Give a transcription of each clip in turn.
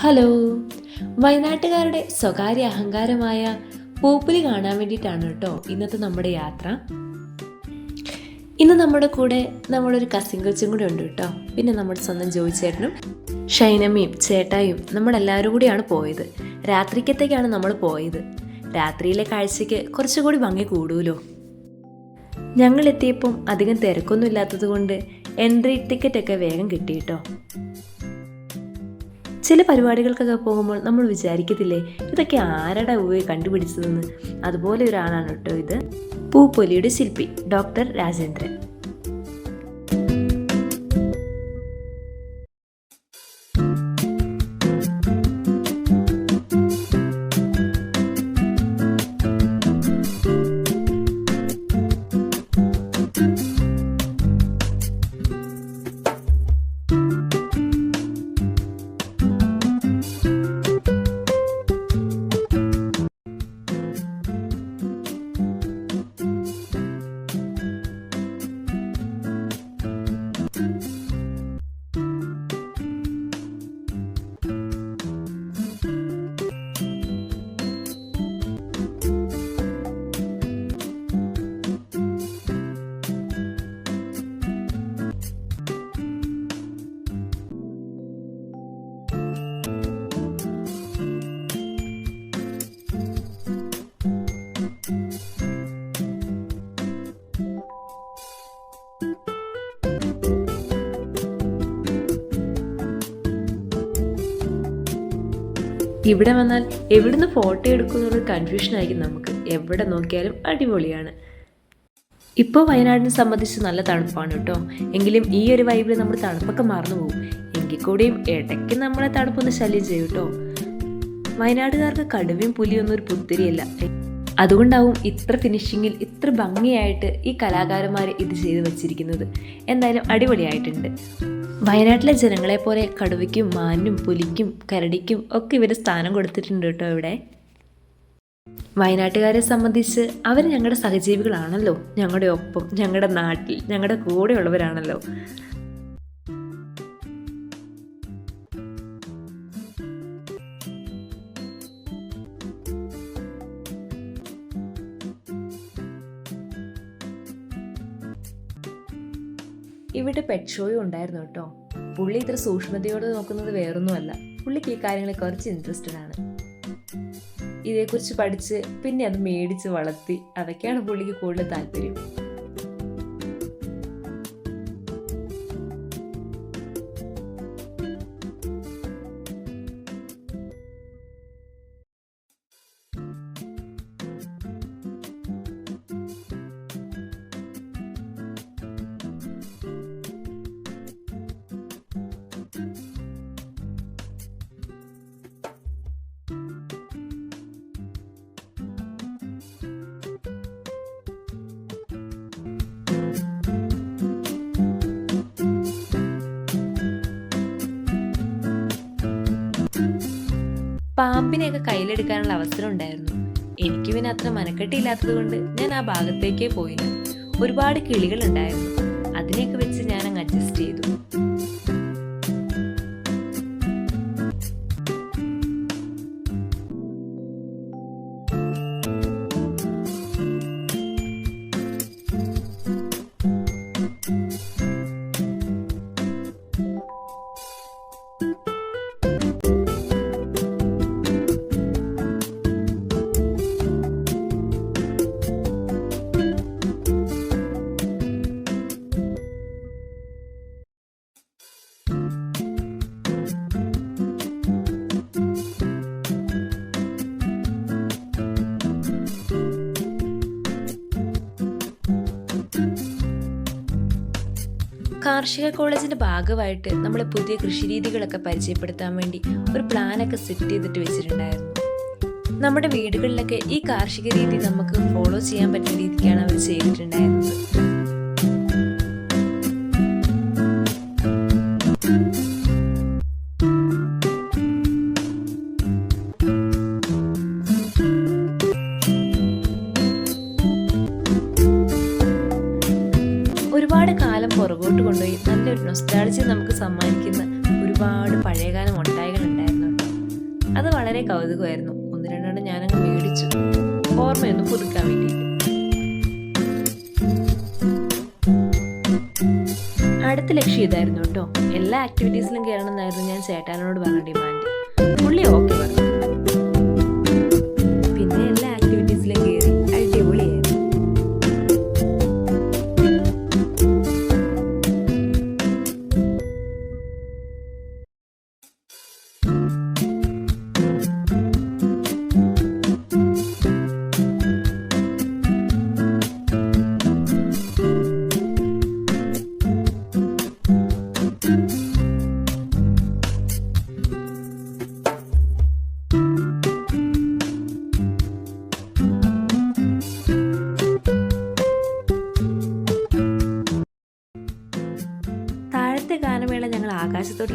Hello. വയനാട്ടുകാരുടെ സ്വകാര്യ അഹങ്കാരമായ പൂപ്പുലി കാണാൻ വേണ്ടിയിട്ടാണ് കേട്ടോ ഇന്നത്തെ നമ്മുടെ യാത്ര. ഇന്ന് നമ്മുടെ കൂടെ നമ്മുടെ ഒരു കസിൻ കൊച്ചും കൂടെ ഉണ്ട് കേട്ടോ. പിന്നെ നമ്മുടെ സ്വന്തം ജോയി ചേട്ടനും ഷൈനമ്മയും ചേട്ടായും നമ്മളെല്ലാവരും കൂടിയാണ് പോയത്. രാത്രിക്കത്തേക്കാണ് നമ്മൾ പോയത്. രാത്രിയിലെ കാഴ്ചയ്ക്ക് കുറച്ചുകൂടി ഭംഗി കൂടുമല്ലോ ഞങ്ങൾ എത്തിയപ്പം അധികം തിരക്കൊന്നും ഇല്ലാത്തത് കൊണ്ട് എൻട്രി ടിക്കറ്റൊക്കെ വേഗം കിട്ടി കേട്ടോ. ചില പരിപാടികൾക്കൊക്കെ പോകുമ്പോൾ നമ്മൾ വിചാരിക്കത്തില്ലേ ഇതൊക്കെ ആരുടെ പോയി കണ്ടുപിടിച്ചതെന്ന്? അതുപോലെ ഒരാളാണ് കേട്ടോ ഇത്. പൂപ്പൊലിയുടെ ശില്പി ഡോക്ടർ രാജേന്ദ്രൻ. ഇവിടെ വന്നാൽ എവിടുന്ന് ഫോട്ടോ എടുക്കുന്നുള്ള കൺഫ്യൂഷൻ ആയിരിക്കും നമുക്ക്. എവിടെ നോക്കിയാലും അടിപൊളിയാണ്. ഇപ്പോൾ വയനാടിനെ സംബന്ധിച്ച് നല്ല തണുപ്പാണ് കേട്ടോ. എങ്കിലും ഈ ഒരു വൈബിൽ നമ്മൾ തണുപ്പൊക്കെ മറന്നു പോകും. എങ്കിൽ കൂടിയും ഇടയ്ക്ക് നമ്മളെ തണുപ്പൊന്ന് ശല്യം ചെയ്യും കേട്ടോ. വയനാടുകാർക്ക് കടുവയും പുലിയൊന്നും ഒരു പുത്തിരിയല്ല. അതുകൊണ്ടാവും ഇത്ര ഫിനിഷിങ്ങിൽ ഇത്ര ഭംഗിയായിട്ട് ഈ കലാകാരന്മാർ ഇത് ചെയ്തു വച്ചിരിക്കുന്നത്. എന്തായാലും അടിപൊളിയായിട്ടുണ്ട്. വയനാട്ടിലെ ജനങ്ങളെ പോലെ കടുവയ്ക്കും മാനും പുലിക്കും കരടിക്കും ഒക്കെ ഇവർ സ്ഥാനം കൊടുത്തിട്ടുണ്ട് കേട്ടോ ഇവിടെ. വയനാട്ടുകാരെ സംബന്ധിച്ച് അവർ ഞങ്ങളുടെ സഹജീവികളാണല്ലോ. ഞങ്ങളുടെ ഒപ്പം ഞങ്ങളുടെ നാട്ടിൽ ഞങ്ങളുടെ കൂടെയുള്ളവരാണല്ലോ. ഇവിടെ പെറ്റ് ഷോയും ഉണ്ടായിരുന്നു കേട്ടോ. പുള്ളി ഇത്ര സൂക്ഷ്മതയോടെ നോക്കുന്നത് വേറൊന്നുമല്ല. പുള്ളിക്ക് ഈ കാര്യങ്ങളിൽ കുറച്ച് ഇൻട്രസ്റ്റഡ് ആണ്. ഇതേക്കുറിച്ച് പഠിച്ച് പിന്നെ അത് മേടിച്ച് വളർത്തി അതൊക്കെയാണ് പുള്ളിക്ക് കൂടുതൽ താല്പര്യം. പാമ്പിനെയൊക്കെ കയ്യിലെടുക്കാനുള്ള അവസരം ഉണ്ടായിരുന്നു എനിക്ക് പിന്നെ അത്ര മനക്കെട്ടില്ലാത്തത് കൊണ്ട് ഞാൻ ആ ഭാഗത്തേക്കേ പോയില്ല. ഒരുപാട് കിളികൾ ഉണ്ടായിരുന്നു അതിനെയൊക്കെ വെച്ച് ഞാൻ അങ്ങ് അഡ്ജസ്റ്റ് ചെയ്തു. കാർഷിക കോളേജിന്റെ ഭാഗമായിട്ട് നമ്മൾ പുതിയ കൃഷിരീതികളൊക്കെ പരിചയപ്പെടുത്താൻ വേണ്ടി ഒരു പ്ലാനൊക്കെ സെറ്റ് ചെയ്തിട്ട് വെച്ചിട്ടുണ്ടായിരുന്നു. നമ്മുടെ വീടുകളിലൊക്കെ ഈ കാർഷിക രീതി നമുക്ക് ഫോളോ ചെയ്യാൻ പറ്റുന്ന രീതിക്കാണ് അവർ ചെയ്തിട്ടുണ്ടായിരുന്നത്. പുറകോട്ട് കൊണ്ടുപോയി നല്ലൊരു നൊസ്റ്റാളിച്ച് നമുക്ക് സമ്മാനിക്കുന്ന ഒരുപാട് പഴയകാല മുട്ടായികൾ ഉണ്ടായിരുന്നു അത് വളരെ കൗതുകമായിരുന്നു. ഒന്ന് രണ്ടെണ്ണം ഞാനങ്ങ് മേടിച്ചു. ഓർമ്മയൊന്ന് പുതുക്കാൻ വേണ്ടിയിട്ട്. അടുത്ത ലക്ഷ്യം ഇതായിരുന്നു കേട്ടോ. എല്ലാ ആക്ടിവിറ്റീസിലും കയറണം എന്നായിരുന്നു ഞാൻ ചേട്ടാനോട് പറഞ്ഞ ഡിമാൻഡ് പുള്ളി ഓക്കെ പറഞ്ഞു.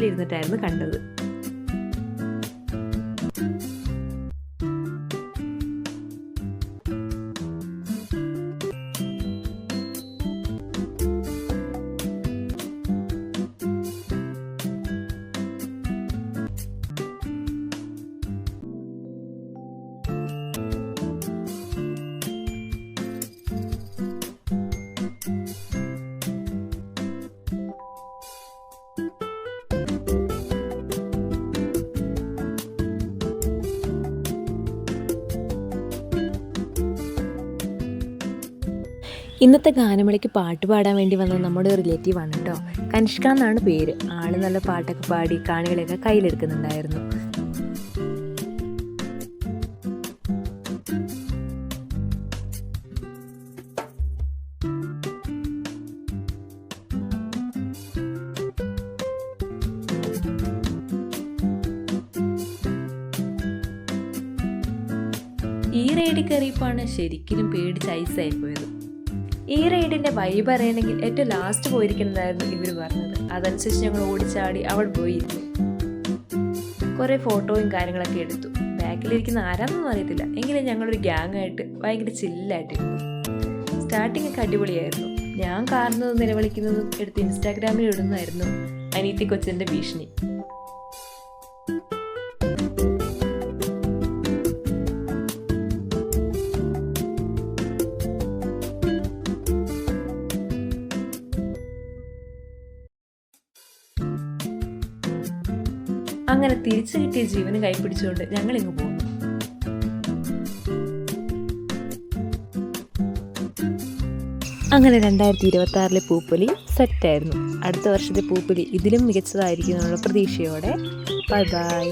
ഇരുന്നിട്ടായിരുന്നു കണ്ടത്. ഇന്നത്തെ ഗാനമേളയ്ക്ക് പാട്ട് പാടാൻ വേണ്ടി വന്നത് നമ്മുടെ റിലേറ്റീവ് ആണ് കേട്ടോ കനിഷ്ക എന്നാണ് പേര്. ആൾ നല്ല പാട്ടൊക്കെ പാടി കാണികളെയൊക്കെ കയ്യിലെടുക്കുന്നുണ്ടായിരുന്നു. ഈ റൈഡിൽ കയറിയപ്പോഴാണ് ശരിക്കും പേടിച്ച് ഐസായി പോയത്. ഈ റൈഡിന്റെ വൈബ് അറിയണമെങ്കിൽ ഏറ്റവും ലാസ്റ്റ് പോയിരിക്കുന്നതായിരുന്നു ഇവർ പറഞ്ഞത്. അതനുസരിച്ച് ഞങ്ങൾ ഓടിച്ചാടി അവിടെ പോയിരുന്നു. കുറേ ഫോട്ടോയും കാര്യങ്ങളൊക്കെ എടുത്തു. ബാക്കിലിരിക്കുന്ന ആരാന്നൊന്നും അറിയത്തില്ല. എങ്കിലും ഞങ്ങളൊരു ഗ്യാങ് ആയിട്ട് ഭയങ്കര ചില്ലായിട്ടിരുന്നു സ്റ്റാർട്ടിംഗ് ഒക്കെ അടിപൊളിയായിരുന്നു. ഞാൻ കാർന്നതും നിലവിളിക്കുന്നതും എടുത്ത് ഇൻസ്റ്റാഗ്രാമിൽ ഇടുന്നതായിരുന്നു അനീത്തി കൊച്ചിന്റെ ഭീഷണി. അങ്ങനെ തിരിച്ചു കിട്ടിയ ജീവന് കൈപ്പിടിച്ചുകൊണ്ട് ഞങ്ങൾ ഇങ്ങ് പോന്നു. അങ്ങനെ രണ്ടായിരത്തി ഇരുപത്തി ആറിലെ പൂപ്പൊലി സെറ്റായിരുന്നു. അടുത്ത വർഷത്തെ പൂപ്പൊലി ഇതിലും മികച്ചതായിരിക്കും മികച്ചതായിരിക്കുമെന്നുള്ള പ്രതീക്ഷയോടെ. Bye bye